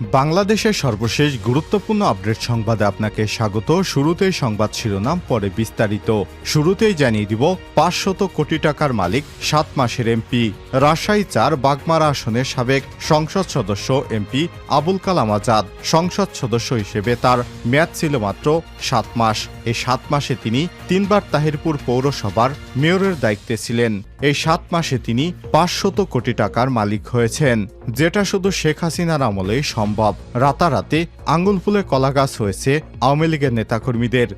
বাংলাদেশের সর্বশেষ গুরুত্বপূর্ণ আপডেট সংবাদে আপনাকে স্বাগত। শুরুতেই সংবাদ শিরোনাম, পরে বিস্তারিত। শুরুতেই জানিয়ে দিব, পাঁচশত কোটি টাকার মালিক, সাত মাসের এমপি রাজশাহী চার, বাগমারা আসনের সাবেক সংসদ সদস্য এমপি আবুল কালাম আজাদ। সংসদ সদস্য হিসেবে তার মেয়াদ ছিল মাত্র সাত মাস। এই সাত মাসে তিনি তিনবার তাহিরপুর পৌরসভার মেয়রের দায়িত্বে ছিলেন। এই সাত মাসে তিনি পাঁচশত কোটি টাকার মালিক হয়েছেন। যেটা শুধু শেখ হাসিনার আমলেই সম্ভব। রাতারাতি আঙ্গুল ফুলে কলাগাছ হয়েছে আওয়ামী লীগের নেতাকর্মীদের।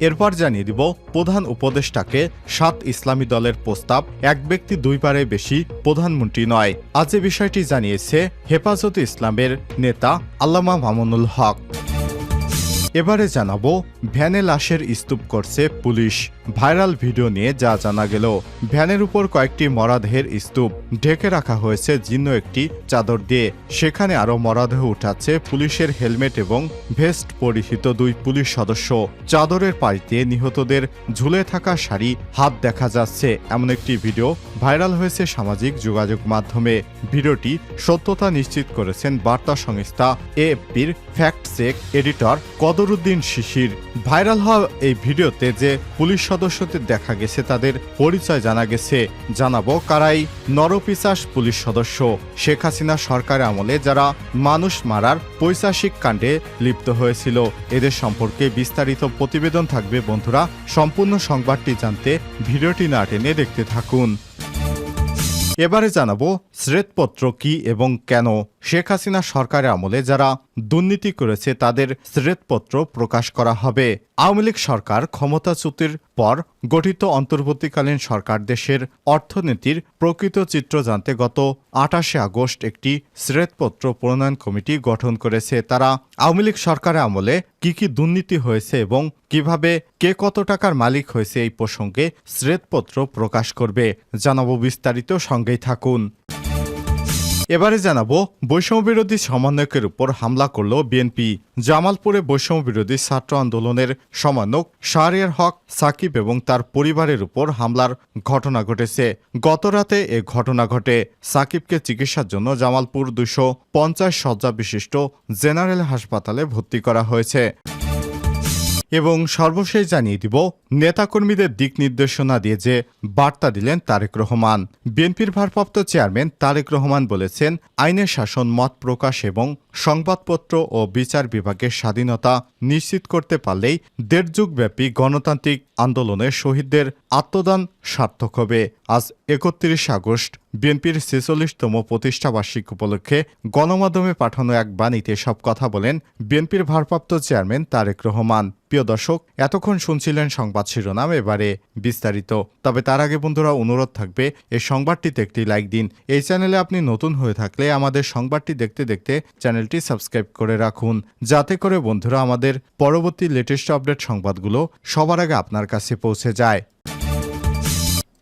এরপর জানিয়ে দিব প্রধান উপদেষ্টাকে সাত ইসলামী দলের প্রস্তাব, এক ব্যক্তি দুইবারে বেশি প্রধানমন্ত্রী নয়। আজ এ বিষয়টি জানিয়েছে হেফাজতে ইসলামের নেতা আল্লামা মামুনুল হক। এবারে জানাব, ভ্যানে লাশের স্তূপ করছে পুলিশ। ভাইরাল ভিডিও নিয়ে যা জানা গেল, ভ্যানের উপর কয়েকটি মরাদেহের স্তূপ ঢেকে রাখা হয়েছে জীর্ণ একটি চাদর দিয়ে। সেখানে আরও মরাদেহ উঠাচ্ছে পুলিশের হেলমেট এবং ভেস্ট পরিহিত দুই পুলিশ সদস্য। চাদরের দিয়ে নিহতদের ঝুলে থাকা শাড়ি হাত দেখা যাচ্ছে। এমন একটি ভিডিও ভাইরাল হয়েছে সামাজিক যোগাযোগ মাধ্যমে। ভিডিওটি সত্যতা নিশ্চিত করেছেন বার্তা সংস্থা এএফপির fact check editor Kadruddin Shishir. Viral হওয়া এই ভিডিওতে যে পুলিশ সদস্যদের দেখা গেছে, তাদের পরিচয় জানা গেছে। জানাব কারাই নরপিসাস পুলিশ সদস্য শেখ হাসিনা সরকার আমলে যারা মানুষ মারার পৈশাসিক কাণ্ডে লিপ্ত হয়েছিল। এদের সম্পর্কে বিস্তারিত প্রতিবেদন থাকবে বন্ধুরা। সম্পূর্ণ সংবাদটি জানতে ভিডিওটি না টেনে দেখতে থাকুন। এবারে জানাব শ্বেতপত্র কি এবং কেন? শেখ হাসিনা সরকারের আমলে যারা দুর্নীতি করেছে, তাদের শ্রেতপত্র প্রকাশ করা হবে। আওয়ামী লীগ সরকার ক্ষমতাচ্যুতির পর গঠিত অন্তর্বর্তীকালীন সরকার দেশের অর্থনীতির প্রকৃত চিত্র জানতে গত আটাশে আগস্ট একটি শ্বেতপত্র প্রণয়ন কমিটি গঠন করেছে। তারা আওয়ামী লীগ সরকারের আমলে কি কি দুর্নীতি হয়েছে এবং কীভাবে কে কত টাকার মালিক হয়েছে এই প্রসঙ্গে শ্বেতপত্র প্রকাশ করবে। জানাব বিস্তারিত, সঙ্গেই থাকুন। এবারে জানাব, বৈষম্য বিরোধী সমন্বয়কের উপর হামলা করল বিএনপি। জামালপুরে বৈষম্য বিরোধী ছাত্র আন্দোলনের সমন্বয়ক শাহরিয়ার হক, সাকিব এবং তার পরিবারের উপর হামলার ঘটনা ঘটেছে। গতরাতে এ ঘটনা ঘটে। সাকিবকে চিকিৎসার জন্য জামালপুর দুশো পঞ্চাশ শয্যা বিশিষ্ট জেনারেল হাসপাতালে ভর্তি করা হয়েছে। এবং সর্বশেষ জানিয়ে দিব, নেতাকর্মীদের দিক নির্দেশনা দিয়ে যে বার্তা দিলেন তারেক রহমান। বিএনপির ভারপ্রাপ্ত চেয়ারম্যান তারেক রহমান বলেছেন, আইনের শাসন মত প্রকাশ এবং সংবাদপত্র ও বিচার বিভাগের স্বাধীনতা নিশ্চিত করতে পারলেই দেড় যুগব্যাপী গণতান্ত্রিক আন্দোলনে শহীদদের আত্মদান সার্থক হবে। আজ একত্রিশ আগস্ট, বিএনপির ছেচল্লিশতম প্রতিষ্ঠাবার্ষিক উপলক্ষে গণমাধ্যমে পাঠানো এক বাণীতে সব কথা বলেন বিএনপির ভারপ্রাপ্ত চেয়ারম্যান তারেক রহমান। প্রিয় দর্শক, এতক্ষণ শুনছিলেন সংবাদ শিরোনাম, এবারে বিস্তারিত। তবে তার আগে বন্ধুরা অনুরোধ থাকবে এই সংবাদটিতে একটি লাইক দিন। এই চ্যানেলে আপনি নতুন হয়ে থাকলে আমাদের সংবাদটি দেখতে দেখতে চ্যানেলটি সাবস্ক্রাইব করে রাখুন। যাতে করে বন্ধুরা আমাদের পরবর্তী লেটেস্ট আপডেট সংবাদগুলো সবার আগে আপনার কাছে পৌঁছে যায়।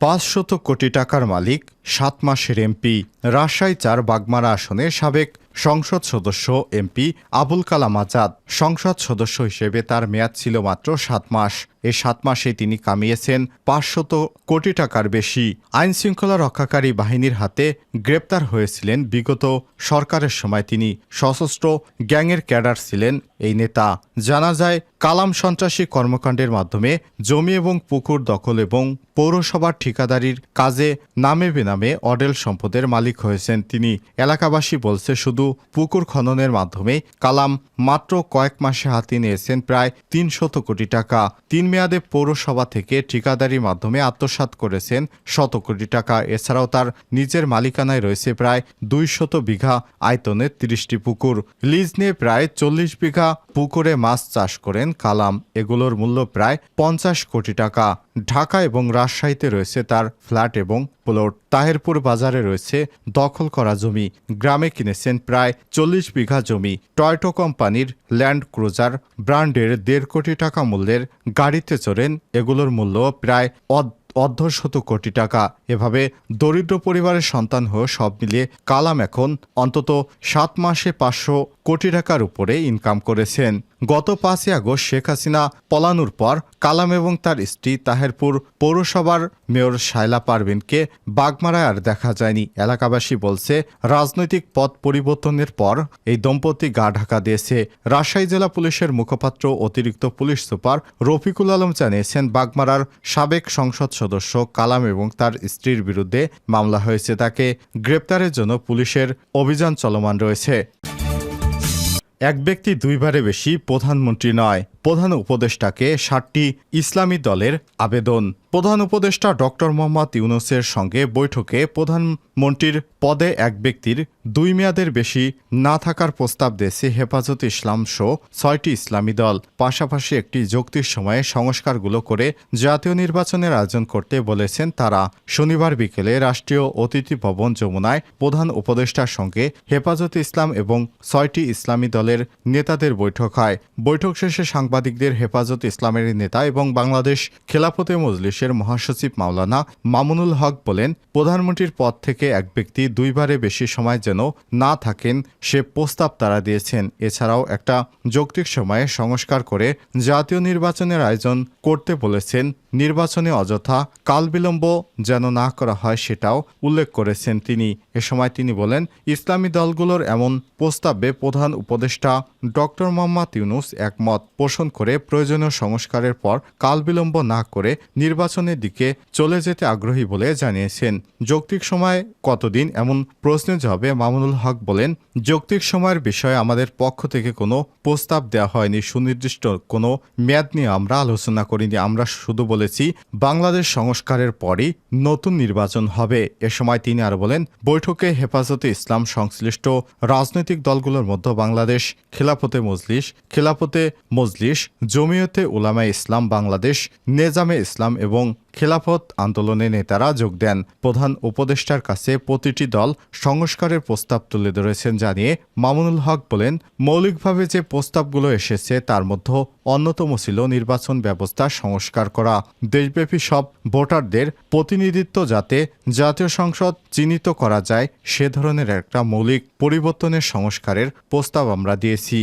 পাঁচশত কোটি টাকার মালিক সাত মাসের এমপি, রাজশাহী চার বাগমারা আসনে সাবেক সংসদ সদস্য এমপি আবুল কালাম আজাদ। সংসদ সদস্য হিসেবে তার মেয়াদ ছিল মাত্র সাত মাস। এ সাত মাসে তিনি কামিয়েছেন পাঁচশত কোটি টাকার বেশি। আইন শৃঙ্খলা রক্ষাকারী বাহিনীর হাতে গ্রেপ্তার হয়েছিলেন বিগত সরকারের সময় তিনি। সশস্ত্র গ্যাংয়ের ক্যাডার ছিলেন এই নেতা। জানা যায়, কালাম সন্ত্রাসী কর্মকাণ্ডের মাধ্যমে জমি এবং পুকুর দখল এবং পৌরসভার ঠিকাদারির কাজে নামে বেনামে অডেল সম্পদের মালিক হয়েছেন তিনি। এলাকাবাসী বলছে, শুধু পুকুর খননের মাধ্যমে কালাম মাত্র কয়েক মাসে হাতে নিয়েছেন প্রায় তিনশত কোটি টাকা। তিন মেয়াদে পৌরসভা থেকে ঠিকাদারির মাধ্যমে আত্মসাৎ করেছেন শত কোটি টাকা। এছাড়াও তার নিজের মালিকানায় রয়েছে প্রায় দুই শত বিঘা আয়তনের তিরিশটি পুকুর। লিজ নিয়ে প্রায় চল্লিশ বিঘা পুকুরে মাছ চাষ করেন কালাম। এগুলোর মূল্য প্রায় পঞ্চাশ কোটি টাকা। ঢাকা এবং রাজশাহীতে রয়েছে তার ফ্ল্যাট এবং প্লট। তাহেরপুর বাজারে রয়েছে দখল করা জমি। গ্রামে কিনেছেন প্রায় চল্লিশ বিঘা জমি। টয়টো কোম্পানির ল্যান্ড ক্রুজার ব্র্যান্ডের দেড় কোটি টাকা মূল্যের গাড়িতে চড়েন। এগুলোর মূল্য প্রায় অর্ধশত কোটি টাকা। এভাবে দরিদ্র পরিবারের সন্তান হয়ে সব মিলিয়ে কালাম এখন অন্তত সাত মাসে পাঁচশো কোটি টাকার উপরে ইনকাম করেছেন। গত পাঁচই আগস্ট শেখ হাসিনা পলানোর পর কালাম এবং তার স্ত্রী তাহেরপুর পৌরসভার মেয়র শায়লা পারভিনকে বাগমারায় আর দেখা যায়নি। এলাকাবাসী বলছে, রাজনৈতিক পথ পরিবর্তনের পর এই দম্পতি গা ঢাকা দিয়েছে। রাজশাহী জেলা পুলিশের মুখপাত্র অতিরিক্ত পুলিশ সুপার রফিকুল আলম জানিয়েছেন, বাগমারার সাবেক সংসদ সদস্য কালাম এবং তার স্ত্রীর বিরুদ্ধে মামলা হয়েছে। তাকে গ্রেপ্তারের জন্য পুলিশের অভিযান চলমান রয়েছে। এক ব্যক্তি দুইবারে বেশি প্রধানমন্ত্রী নয়। প্রধান উপদেষ্টাকে ষাটটি ইসলামী দলের আবেদন। প্রধান উপদেষ্টা ডক্টর মোহাম্মদ ইউনুসের সঙ্গে বৈঠকে প্রধানমন্ত্রীর পদে এক ব্যক্তির দুই মেয়াদের বেশি না থাকার প্রস্তাব দিয়েছে হেফাজত ইসলাম সহ ছয়টি ইসলামী দল। পাশাপাশি একটি যুক্তির সময়ে সংস্কারগুলো করে জাতীয় নির্বাচনের আয়োজন করতে বলেছেন তারা। শনিবার বিকেলে রাষ্ট্রীয় অতিথি ভবন যমুনায় প্রধান উপদেষ্টার সঙ্গে হেফাজত ইসলাম এবং ছয়টি ইসলামী দলের নেতাদের বৈঠক হয়। বৈঠক শেষে সাংবাদিকদের হেফাজত ইসলামের নেতা এবং বাংলাদেশ খেলাফতে মজলিসের মহাসচিব মাওলানা মামুনুল হক বলেন, প্রধানমন্ত্রীর পদ থেকে এক ব্যক্তি দুইবারে বেশি সময় যেন না থাকেন, সে প্রস্তাব তারা দিয়েছেন। এছাড়াও একটা যৌক্তিক সময়ে সংস্কার করে জাতীয় নির্বাচনের আয়োজন করতে বলেছেন। নির্বাচনে অযথা কাল বিলম্ব যেন না করা হয় সেটাও উল্লেখ করেছেন তিনি। এ সময় তিনি বলেন, ইসলামী দলগুলোর এমন প্রস্তাবে প্রধান উপদেষ্টা ডক্টর মোহাম্মদ ইউনুস একমত। পোষণ করে প্রয়োজনীয় সংস্কারের পর কাল বিলম্ব না করে নির্বাচনের দিকে চলে যেতে আগ্রহী বলে জানিয়েছেন। যৌক্তিক সময় কতদিন এমন প্রশ্নের জবাবে মামুনুল হক বলেন, যৌক্তিক সময়ের বিষয়ে আমাদের পক্ষ থেকে কোনো প্রস্তাব দেওয়া হয়নি, সুনির্দিষ্ট কোনো মেয়াদ নিয়ে আমরা আলোচনা করিনি, আমরা শুধু বলেছি বাংলাদেশ সংস্কারের পরই নতুন নির্বাচন হবে। এ সময় তিনি আর বলেন, বৈঠকে হেফাজতে ইসলাম সংশ্লিষ্ট রাজনৈতিক দলগুলোর মধ্যে বাংলাদেশ, খেলাফতে মজলিস খেলাফতে মজলিস জমিয়তে উলামা ইসলাম বাংলাদেশ, নেজামে ইসলাম এবং খেলাফত আন্দোলনে নেতারা যোগ দেন। প্রধান উপদেষ্টার কাছে প্রতিটি দল সংস্কারের প্রস্তাব তুলে ধরেছেন জানিয়ে মামুনুল হক বলেন, মৌলিকভাবে যে প্রস্তাবগুলো এসেছে তার মধ্যে অন্যতম ছিল নির্বাচন ব্যবস্থা সংস্কার করা। দেশব্যাপী সব ভোটারদের প্রতিনিধিত্ব যাতে জাতীয় সংসদ চিহ্নিত করা যায়, সে ধরনের একটা মৌলিক পরিবর্তনের সংস্কারের প্রস্তাব আমরা দিয়েছি।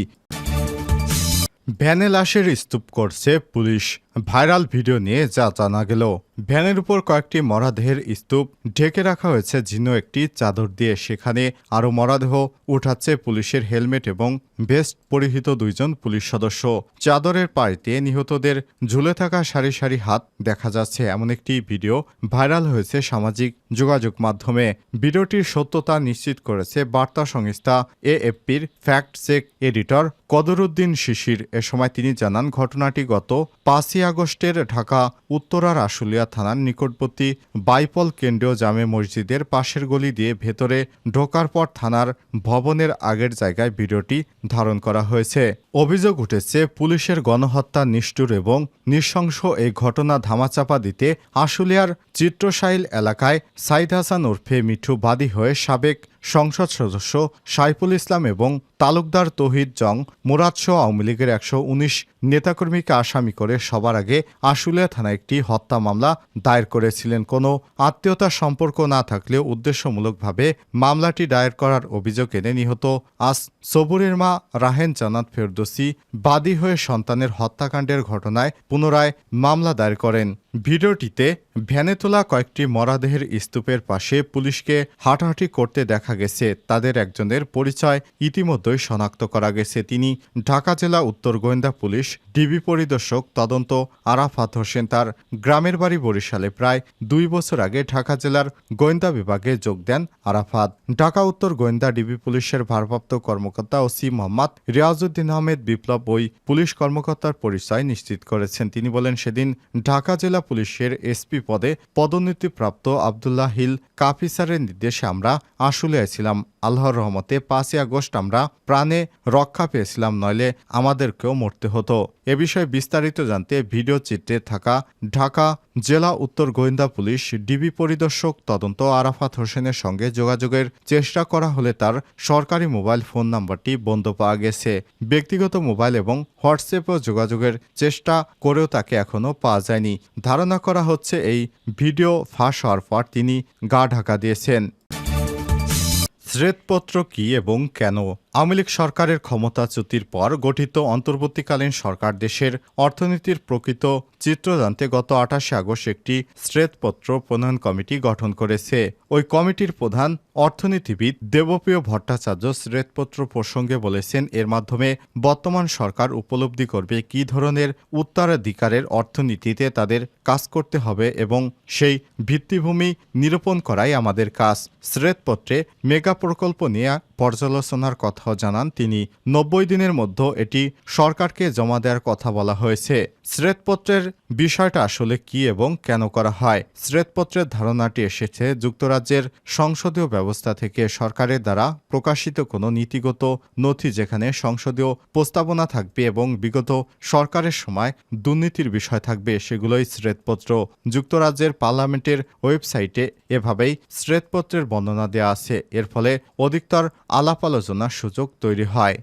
ভ্যানে লাশের স্তূপ করছে পুলিশ ভাইরাল ভিডিও নিয়ে যা জানা গেল, ভ্যানের উপর কয়েকটি মরাদেহের স্তূপ ঢেকে রাখা হয়েছে ঝিন্ন একটি চাদর দিয়ে। সেখানে আরও মরাদেহ উঠাচ্ছে পুলিশের হেলমেট এবং ভেস্ট পরিহিত দুইজন পুলিশ সদস্য। চাদরের পাড়িতে নিহতদের ঝুলে থাকা সারি সারি হাত দেখা যাচ্ছে। এমন একটি ভিডিও ভাইরাল হয়েছে সামাজিক যোগাযোগ মাধ্যমে। ভিডিওটির সত্যতা নিশ্চিত করেছে বার্তা সংস্থা এএফপির fact check editor Kadruddin Shishir. এ সময় তিনি জানান, ঘটনাটি গত পাঁচই আগস্টের ঢাকা, উত্তরার আশুলিয়া থানার নিকটবর্তী বাইপল কেন্দ্রীয় জামে মসজিদের পাশের গলি দিয়ে ভেতরে ঢোকার পর থানার ভবনের আগের জায়গায় ভিডিওটি ধারণ করা হয়েছে। অভিযোগ উঠেছে, পুলিশের গণহত্যা নিষ্ঠুর এবং নৃশংস এই ঘটনা ধামাচাপা দিতে আশুলিয়ার চিত্রশাইল এলাকায় সাইদ হাসান ওরফে মিঠু বাদী হয়ে সাবেক সংসদ সদস্য সাইফুল ইসলাম এবং তালুকদার তহিদ জং মুরাদসহ আওয়ামী লীগের একশো উনিশ নেতাকর্মীকে আসামি করে সবার আগে আশুলিয়া থানায় একটি হত্যা মামলা দায়ের করেছিলেন। কোনো আত্মীয়তার সম্পর্ক না থাকলেও উদ্দেশ্যমূলকভাবে মামলাটি দায়ের করার অভিযোগ এনে নিহত আস সবুরের মা রাহেন জানাত ফেরদোসি বাদী হয়ে সন্তানের হত্যাকাণ্ডের ঘটনায় পুনরায় মামলা দায়ের করেন। ভিডিওটিতে ভ্যানে তোলা কয়েকটি মরাদেহের স্তূপের পাশে পুলিশকে হাঁটাহাঁটি করতে দেখা গেছে। তাদের একজনের পরিচয় ইতিমধ্যেই শনাক্ত করা গেছে। তিনি ঢাকা জেলা উত্তর গোয়েন্দা পুলিশ, ডিবি পরিদর্শক তদন্ত, আরাফাত হোসেন তার গ্রামের বাড়ি বরিশালে প্রায় দুই বছর আগে ঢাকা জেলার গোয়েন্দা বিভাগে যোগ দেন আরাফাত। ঢাকা উত্তর গোয়েন্দা ডিবি পুলিশের ভারপ্রাপ্ত কর্মকর্তা ওসি মোহাম্মদ রিয়াজউদ্দিন আহমেদ বিপ্লব ওই পুলিশ কর্মকর্তার পরিচয় নিশ্চিত করেছেন। তিনি বলেন, সেদিন ঢাকা জেলা পুলিশের এসপি পদে পদোন্নতিপ্রাপ্ত আবদুল্লাহ হিল কাফিসারের নির্দেশে আমরা আশুলিয়ায় ছিলাম। আল্লাহর রহমতে পাঁচই আগস্ট আমরা প্রাণে রক্ষা পেয়েছিলাম, নইলে আমাদেরকেও মরতে হতো। এ বিষয়ে বিস্তারিত জানতে ভিডিও চিত্রে থাকা ঢাকা জেলা উত্তর গোয়েন্দা পুলিশ ডিবি পরিদর্শক তদন্ত আরাফাত হোসেনের সঙ্গে যোগাযোগের চেষ্টা করা হলে তার সরকারি মোবাইল ফোন নাম্বারটি বন্ধ পাওয়া গেছে। ব্যক্তিগত মোবাইল এবং হোয়াটসঅ্যাপেও যোগাযোগের চেষ্টা করেও তাকে এখনও পাওয়া যায়নি। ধারণা করা হচ্ছে এই ভিডিও ফাঁস হওয়ার পর তিনি গা ঢাকা দিয়েছেন। শ্বেতপত্র কি এবং কেন? আওয়ামী লীগ সরকারের ক্ষমতাচ্যুতির পর গঠিত অন্তর্বর্তীকালীন সরকার দেশের অর্থনীতির প্রকৃত চিত্র জানতে গত আঠাশে আগস্ট একটি শ্বেতপত্র প্রণয়ন কমিটি গঠন করেছে। ওই কমিটির প্রধান অর্থনীতিবিদ দেবপ্রিয় ভট্টাচার্য শ্বেতপত্র প্রসঙ্গে বলেছেন, এর মাধ্যমে বর্তমান সরকার উপলব্ধি করবে কী ধরনের উত্তরাধিকারের অর্থনীতিতে তাদের কাজ করতে হবে এবং সেই ভিত্তিভূমি নিরূপণ করাই আমাদের কাজ। শ্বেতপত্রে মেগা প্রকল্প নিয়ে পর্যালোচনার কথাও জানান তিনি। নব্বই দিনের মধ্যে এটি সরকারকে জমা দেওয়ার কথা বলা হয়েছে। শ্বেতপত্রের বিষয়টা আসলে কি এবং কেন করা হয়? শ্বেতপত্রের ধারণাটি এসেছে, যুক্তরাজ্যের সংসদীয় ব্যবস্থা থেকে সরকারের দ্বারা প্রকাশিত কোনো নীতিগত নথি যেখানে সংসদীয় প্রস্তাবনা থাকবে এবং বিগত সরকারের সময় দুর্নীতির বিষয় থাকবে, সেগুলোই শ্বেতপত্র। যুক্তরাজ্যের পার্লামেন্টের ওয়েবসাইটে এভাবেই শ্বেতপত্রের বর্ণনা দেওয়া আছে। এর ফলে অধিকতর আলাপ আলোচনার সুযোগ তৈরি হয়।